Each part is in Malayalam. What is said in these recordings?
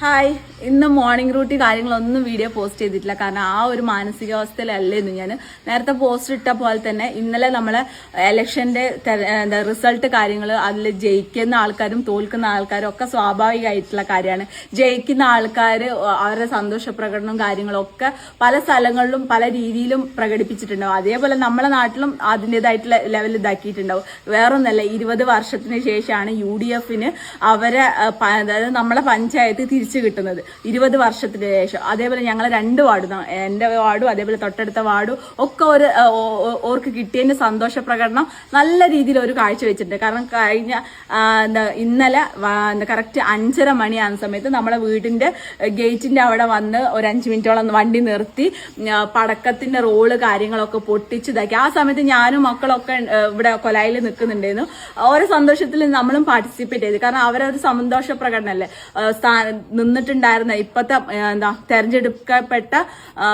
ഹായ് ഇന്ന് മോർണിംഗ് റൂട്ടി കാര്യങ്ങളൊന്നും വീഡിയോ പോസ്റ്റ് ചെയ്തിട്ടില്ല. കാരണം ആ ഒരു മാനസികാവസ്ഥയിലല്ലായിരുന്നു ഞാൻ നേരത്തെ പോസ്റ്റ് ഇട്ട പോലെ തന്നെ ഇന്നലെ നമ്മളെ ഇലക്ഷന്റെ എന്താ റിസൾട്ട് കാര്യങ്ങൾ അതിൽ ജയിക്കുന്ന ആൾക്കാരും തോൽക്കുന്ന ആൾക്കാരും ഒക്കെ സ്വാഭാവികമായിട്ടുള്ള കാര്യമാണ്. ജയിക്കുന്ന ആൾക്കാർ അവരുടെ സന്തോഷ പ്രകടനവും കാര്യങ്ങളൊക്കെ പല സ്ഥലങ്ങളിലും പല രീതിയിലും പ്രകടിപ്പിച്ചിട്ടുണ്ടാവും. അതേപോലെ നമ്മളെ നാട്ടിലും അതിന്റെതായിട്ടുള്ള ലെവൽ ഇതാക്കിയിട്ടുണ്ടാവും. വേറൊന്നല്ല ഇരുപത് വർഷത്തിന് ശേഷമാണ് യു ഡി എഫിന് അവരെ അതായത് നമ്മളെ പഞ്ചായത്ത് തിരിച്ചു കിട്ടുന്നത്. ഇരുപത് വർഷത്തിന് ശേഷം. അതേപോലെ ഞങ്ങൾ രണ്ട് വാർഡും എന്റെ വാർഡും അതേപോലെ തൊട്ടടുത്ത വാർഡും ഒക്കെ ഒരു ഓർക്ക് കിട്ടിയതിന്റെ സന്തോഷ പ്രകടനം നല്ല രീതിയിൽ ഒരു കാഴ്ച വെച്ചിട്ടുണ്ട്. കാരണം കഴിഞ്ഞ ഇന്നലെ കറക്റ്റ് അഞ്ചര മണിയാകുന്ന സമയത്ത് നമ്മളെ വീടിന്റെ ഗേറ്റിന്റെ അവിടെ വന്ന് ഒരു അഞ്ച് മിനിറ്റോളം വണ്ടി നിർത്തി പടക്കത്തിന്റെ റോൾ കാര്യങ്ങളൊക്കെ പൊട്ടിച്ച് ഇതാക്കി. ആ സമയത്ത് ഞാനും മക്കളൊക്കെ ഇവിടെ കൊലായിൽ നിൽക്കുന്നുണ്ടായിരുന്നു. ഓരോ സന്തോഷത്തിൽ നമ്മളും പാർട്ടിസിപ്പേറ്റ് ചെയ്തു. കാരണം അവരൊരു സന്തോഷ സ്ഥാന- നിന്നിട്ടുണ്ടായിരുന്ന ഇപ്പത്തെ ഇപ്പോഴത്തെ എന്താ തെരഞ്ഞെടുക്കപ്പെട്ട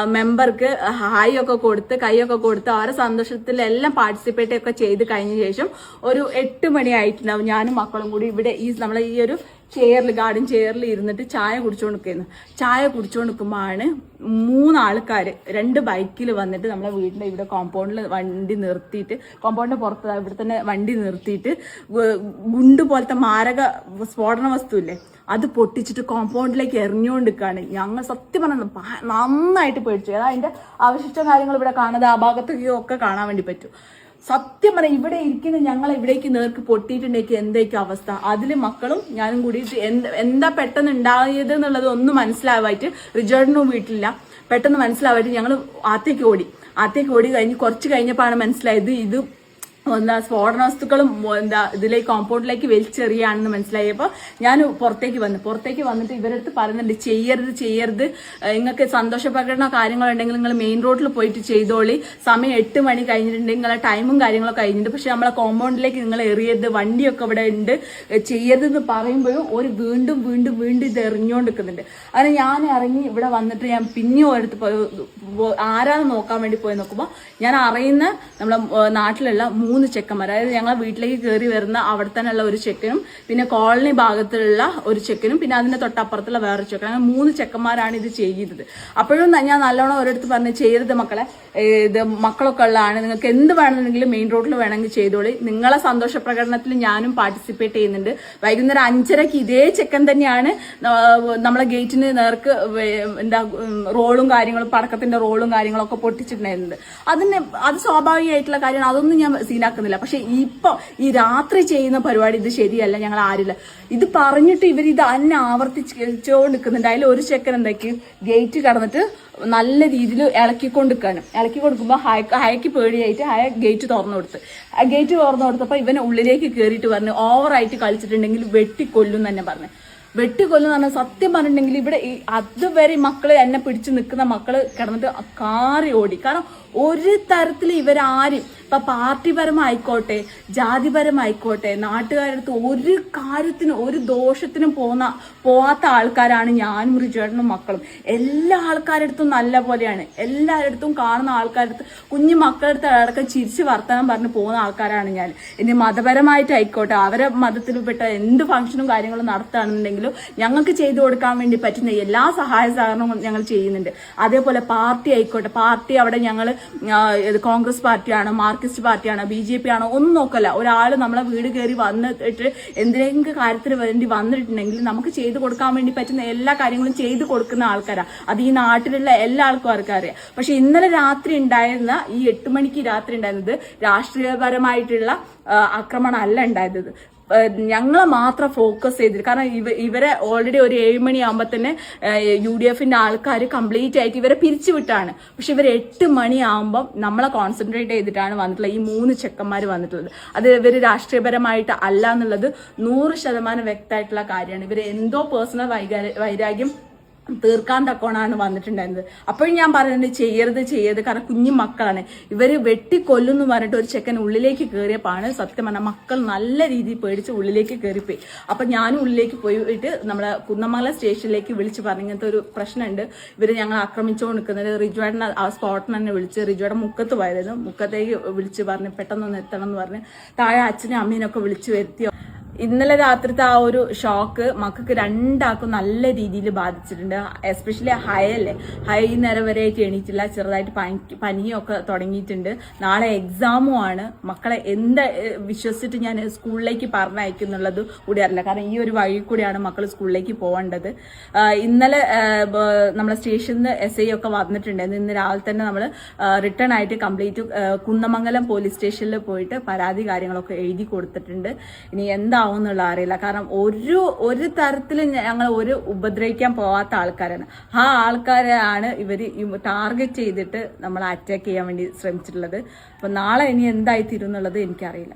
മെമ്പർക്ക് ഹായ് ഒക്കെ കൊടുത്ത് കൈയൊക്കെ കൊടുത്ത് അവരെ സന്തോഷത്തിലെല്ലാം പാർട്ടിസിപ്പേറ്റ് ഒക്കെ ചെയ്ത് കഴിഞ്ഞ ശേഷം ഒരു എട്ട് മണിയായിട്ടുണ്ടാവും ഞാനും മക്കളും കൂടി ഇവിടെ ഈ നമ്മളെ ഈ ഒരു ചെയറിൽ ഗാർഡൻ ചെയറിൽ ഇരുന്നിട്ട് ചായ കുടിച്ചുകൊണ്ട് ചായ കുടിച്ചുകൊണ്ട് മൂന്നാൾക്കാർ രണ്ട് ബൈക്കിൽ വന്നിട്ട് നമ്മളെ വീടിന്റെ ഇവിടെ കോമ്പൗണ്ടിൽ വണ്ടി നിർത്തിയിട്ട് കോമ്പൗണ്ടിന്റെ പുറത്ത് ഇവിടെ തന്നെ വണ്ടി നിർത്തിയിട്ട് ഗുണ്ട് പോലത്തെ മാരക സ്ഫോടന വസ്തു ഇല്ലേ അത് പൊട്ടിച്ചിട്ട് കോമ്പൗണ്ടിലേക്ക് എറിഞ്ഞുകൊണ്ടിരിക്കുകയാണ് ഞങ്ങൾ സത്യം പറഞ്ഞത് നന്നായിട്ട് പേടിച്ചു. അതായത് അതിന്റെ അവശിഷ്ട കാര്യങ്ങൾ ഇവിടെ കാണാതെ ആ ഭാഗത്തൊക്കെ ഒക്കെ കാണാൻ വേണ്ടി പറ്റും. സത്യം പറയാം ഇവിടെ ഇരിക്കുന്ന ഞങ്ങൾ ഇവിടേക്ക് നേർക്ക് പൊട്ടിയിട്ടുണ്ടെങ്കിൽ എന്തൊക്കെ അവസ്ഥ? അതിൽ മക്കളും ഞാനും കൂടിയിട്ട് എന്ത് പെട്ടെന്ന് ഉണ്ടായത് എന്നുള്ളത് ഒന്നും മനസ്സിലാവായിട്ട് റിജോർട്ടിനും വീട്ടിലില്ല. പെട്ടെന്ന് മനസ്സിലാവായിട്ട് ഞങ്ങൾ ആത്തേക്ക് ഓടി. ആത്തേക്ക് ഓടി കഴിഞ്ഞ് കുറച്ച് കഴിഞ്ഞപ്പോഴാണ് മനസ്സിലായത് ഇത് എന്താ സ്ഫോടന വസ്തുക്കളും എന്താ ഇതിലേക്ക് കോമ്പൗണ്ടിലേക്ക് വലിച്ചെറിയാണെന്ന് മനസ്സിലായപ്പോൾ ഞാൻ പുറത്തേക്ക് വന്നു. പുറത്തേക്ക് വന്നിട്ട് ഇവരടുത്ത് പറയുന്നുണ്ട് ചെയ്യരുത് ചെയ്യരുത്. നിങ്ങൾക്ക് സന്തോഷ പ്രകടന കാര്യങ്ങളുണ്ടെങ്കിൽ നിങ്ങൾ മെയിൻ റോഡിൽ പോയിട്ട് ചെയ്തോളി. സമയം എട്ട് മണി കഴിഞ്ഞിട്ടുണ്ടെങ്കിൽ നിങ്ങളെ ടൈമും കാര്യങ്ങളൊക്കെ കഴിഞ്ഞിട്ടുണ്ട് പക്ഷെ നമ്മളെ കോമ്പൗണ്ടിലേക്ക് നിങ്ങൾ എറിയരുത്. വണ്ടിയൊക്കെ ഇവിടെ ഉണ്ട്. ചെയ്യരുതെന്ന് പറയുമ്പോഴും ഒരു വീണ്ടും വീണ്ടും വീണ്ടും ഇത് എറിഞ്ഞുകൊണ്ട് നിൽക്കുന്നുണ്ട്. അങ്ങനെ ഞാൻ ഇറങ്ങി ഇവിടെ വന്നിട്ട് ഞാൻ പിന്നെയും ഒരിടത്ത് ആരാന്ന് നോക്കാൻ വേണ്ടി പോയി നോക്കുമ്പോൾ ഞാൻ അറിയുന്ന നമ്മളെ നാട്ടിലുള്ള മൂന്ന് ചെക്കന്മാർ. അതായത് ഞങ്ങൾ വീട്ടിലേക്ക് കയറി വരുന്ന അവിടെ തന്നെയുള്ള ഒരു ചെക്കനും പിന്നെ കോളനി ഭാഗത്തുള്ള ഒരു ചെക്കനും പിന്നെ അതിന്റെ തൊട്ടപ്പുറത്തുള്ള വേറൊരു ചെക്കൻ അങ്ങനെ മൂന്ന് ചെക്കന്മാരാണ് ഇത് ചെയ്തത്. അപ്പോഴും ഞാൻ നല്ലോണം ഒരിടത്ത് പറഞ്ഞ് ചെയ്യരുത് മക്കളെ. ഇത് മക്കളൊക്കെ ഉള്ളതാണ് നിങ്ങൾക്ക് എന്ത് വേണമെന്നുണ്ടെങ്കിലും മെയിൻ റോഡിൽ വേണമെങ്കിൽ ചെയ്തോളി. നിങ്ങളെ സന്തോഷ പ്രകടനത്തിൽ ഞാനും പാർട്ടിസിപ്പേറ്റ് ചെയ്യുന്നുണ്ട്. വൈകുന്നേരം അഞ്ചരക്ക് ഇതേ ചെക്കൻ തന്നെയാണ് നമ്മളെ ഗേറ്റിന് നേർക്ക് എന്താ റോളും കാര്യങ്ങളും പടക്കത്തിന്റെ റോളും കാര്യങ്ങളൊക്കെ പൊട്ടിച്ചിട്ടുണ്ടായിരുന്നത്. അതിന് അത് സ്വാഭാവികമായിട്ടുള്ള കാര്യമാണ്. അതൊന്നും ഞാൻ സീനാക്കുന്നില്ല പക്ഷെ ഇപ്പൊ ഈ രാത്രി ചെയ്യുന്ന പരിപാടി ഇത് ശരിയല്ല ഞങ്ങൾ ആരില്ല. ഇത് പറഞ്ഞിട്ട് ഇവർ ഇത് അന്നെ ആവർത്തിച്ചുകൊണ്ട് നിൽക്കുന്നുണ്ട് അതിൽ ഒരു ചെക്കൻ എന്താക്കി? ഗേറ്റ് കടന്നിട്ട് നല്ല രീതിയിൽ ഇളക്കിക്കൊണ്ടിരിക്കാനും ഇളക്കി കൊടുക്കുമ്പോൾ ഹയക്ക് ഹയക്ക് പേടിയായിട്ട് ഹയ ഗേറ്റ് തുറന്നു കൊടുത്ത്. ആ ഗേറ്റ് തുറന്നു കൊടുത്തപ്പോൾ ഇവനെ ഉള്ളിലേക്ക് കയറിയിട്ട് പറഞ്ഞു ഓവറായിട്ട് കളിച്ചിട്ടുണ്ടെങ്കിൽ വെട്ടിക്കൊല്ലും തന്നെ പറഞ്ഞു. വെട്ടിക്കൊല്ലും എന്ന് പറഞ്ഞാൽ സത്യം പറഞ്ഞിട്ടുണ്ടെങ്കിൽ ഇവിടെ ഈ അതുവരെ മക്കൾ എന്നെ പിടിച്ച് നിൽക്കുന്ന മക്കൾ കിടന്നിട്ട് കാറി ഓടി. കാരണം ഒരു തരത്തിൽ ഇവരാരും ഇപ്പൊ പാർട്ടിപരമായിക്കോട്ടെ ജാതിപരമായിക്കോട്ടെ നാട്ടുകാരടുത്ത് ഒരു കാര്യത്തിനും ഒരു ദോഷത്തിനും പോന്ന പോവാത്ത ആൾക്കാരാണ് ഞാനും റിജേട്ടനും മക്കളും. എല്ലാ ആൾക്കാരടുത്തും നല്ല പോലെയാണ്. എല്ലാവരടുത്തും കാണുന്ന ആൾക്കാരടുത്ത് കുഞ്ഞു മക്കളടുത്ത് അടക്കം ചിരിച്ച് വർത്തമാനം പറഞ്ഞ് പോകുന്ന ആൾക്കാരാണ് ഞാൻ. ഇനി മതപരമായിട്ടായിക്കോട്ടെ അവരെ മതത്തിൽപ്പെട്ട എന്ത് ഫംഗ്ഷനും കാര്യങ്ങളും നടത്തുകയാണെന്നുണ്ടെങ്കിലും ഞങ്ങൾക്ക് ചെയ്തു കൊടുക്കാൻ വേണ്ടി പറ്റുന്ന എല്ലാ സഹായ സഹകരണവും ഞങ്ങൾ ചെയ്യുന്നുണ്ട്. അതേപോലെ പാർട്ടി ആയിക്കോട്ടെ പാർട്ടി അവിടെ ഞങ്ങൾ കോൺഗ്രസ് പാർട്ടിയാണോ മാർക്സിസ്റ്റ് പാർട്ടിയാണോ ബി ജെ പി ആണോ ഒന്നും നോക്കല്ല. ഒരാൾ നമ്മളെ വീട് കയറി വന്നിട്ട് എന്തിനെങ്കിലും കാര്യത്തിന് വേണ്ടി വന്നിട്ടുണ്ടെങ്കിൽ നമുക്ക് ചെയ്തു കൊടുക്കാൻ വേണ്ടി പറ്റുന്ന എല്ലാ കാര്യങ്ങളും ചെയ്തു കൊടുക്കുന്ന ആൾക്കാരാണ് അത് ഈ നാട്ടിലുള്ള എല്ലാ ആൾക്കും അറിയാം പക്ഷെ ഇന്നലെ രാത്രി ഉണ്ടായിരുന്ന ഈ എട്ട് മണിക്ക് രാത്രി ഉണ്ടായിരുന്നത് രാഷ്ട്രീയപരമായിട്ടുള്ള ആക്രമണമല്ല ഉണ്ടായത് ഞങ്ങളെ മാത്രം ഫോക്കസ് ചെയ്തിട്ട് കാരണം ഇവ ഇവരെ ഓൾറെഡി ഒരു ഏഴ് മണിയാകുമ്പോൾ തന്നെ യു ഡി എഫിന്റെ ആൾക്കാർ കംപ്ലീറ്റ് ആയിട്ട് ഇവരെ പിരിച്ചുവിട്ടാണ് പക്ഷെ ഇവർ എട്ട് മണിയാകുമ്പം നമ്മളെ കോൺസെൻട്രേറ്റ് ചെയ്തിട്ടാണ് വന്നിട്ടുള്ളത്. ഈ മൂന്ന് ചെക്കന്മാർ വന്നിട്ടുള്ളത്. അത് ഇവർ രാഷ്ട്രീയപരമായിട്ട് അല്ല എന്നുള്ളത് നൂറ് ശതമാനം വ്യക്തമായിട്ടുള്ള കാര്യമാണ്. ഇവർ എന്തോ പേഴ്സണൽ വൈരാഗ്യം തീർക്കാൻ തക്കോണാണ് വന്നിട്ടുണ്ടായിരുന്നത്. അപ്പോഴും ഞാൻ പറയുന്നത് ചെയ്യരുത് ചെയ്യരുത്. കാരണം കുഞ്ഞു മക്കളാണ്. ഇവർ വെട്ടിക്കൊല്ലുന്നു പറഞ്ഞിട്ട് ഒരു ചെക്കൻ ഉള്ളിലേക്ക് കയറിയപ്പോഴാണ് സത്യം പറഞ്ഞാൽ മക്കൾ നല്ല രീതിയിൽ പേടിച്ച് ഉള്ളിലേക്ക് കയറിപ്പോയി അപ്പം ഞാനും ഉള്ളിലേക്ക് പോയിട്ട് നമ്മളെ കുന്നമംഗല സ്റ്റേഷനിലേക്ക് വിളിച്ച് പറഞ്ഞു ഇങ്ങനത്തെ ഒരു പ്രശ്നമുണ്ട്. ഇവർ ഞങ്ങൾ ആക്രമിച്ചുകൊണ്ട് നിൽക്കുന്നത്. റിജുവേട്ടനെ ആ സ്പോട്ടിന് തന്നെ വിളിച്ച് റിജുവേട്ടൻ മുക്കത്ത് പോയായിരുന്നു. മുക്കത്തേക്ക് വിളിച്ച് പറഞ്ഞ് പെട്ടെന്ന് ഒന്ന് എത്തണം എന്ന് പറഞ്ഞ്. താഴെ അച്ഛനും അമ്മീനൊക്കെ വിളിച്ച് വരുത്തി. ഇന്നലെ രാത്രിത്തെ ആ ഒരു ഷോക്ക് മക്കൾക്ക് രണ്ടാൾക്കും നല്ല രീതിയിൽ ബാധിച്ചിട്ടുണ്ട്. എസ്പെഷ്യലി ഹൈ അല്ലേ? ഹൈ നേരം വരെ ആയിട്ട് എണീറ്റില്ല ചെറുതായിട്ട് പനി പനിയൊക്കെ തുടങ്ങിയിട്ടുണ്ട്. നാളെ എക്സാമും ആണ്. മക്കളെ എന്ത് വിശ്വസിച്ചിട്ട് ഞാൻ സ്കൂളിലേക്ക് പറഞ്ഞയക്കുന്നുള്ളത് കൂടി അറിയില്ല. കാരണം ഈ ഒരു വഴി കൂടിയാണ് മക്കൾ സ്കൂളിലേക്ക് പോകേണ്ടത്. ഇന്നലെ നമ്മളെ സ്റ്റേഷനിൽ നിന്ന് എസ് ഐ ഒക്കെ വന്നിട്ടുണ്ടായിരുന്നു ഇന്ന് രാവിലെ തന്നെ നമ്മൾ റിട്ടേൺ ആയിട്ട് കംപ്ലീറ്റ് കുന്നമംഗലം പോലീസ് സ്റ്റേഷനിൽ പോയിട്ട് പരാതി കാര്യങ്ങളൊക്കെ എഴുതി കൊടുത്തിട്ടുണ്ട്. ഇനി എന്താവും എന്നുള്ള അറിയില്ല. കാരണം ഒരു ഒരു തരത്തിലും ഞങ്ങൾ ഒരു ഉപദ്രവിക്കാൻ പോവാത്ത ആൾക്കാരാണ്. ആ ആൾക്കാരാണ് ഇവർ ടാർഗറ്റ് ചെയ്തിട്ട് നമ്മൾ അറ്റാക്ക് ചെയ്യാൻ വേണ്ടി ശ്രമിച്ചിട്ടുള്ളത്. അപ്പം നാളെ ഇനി എന്തായി തീരും എന്നുള്ളത് എനിക്കറിയില്ല.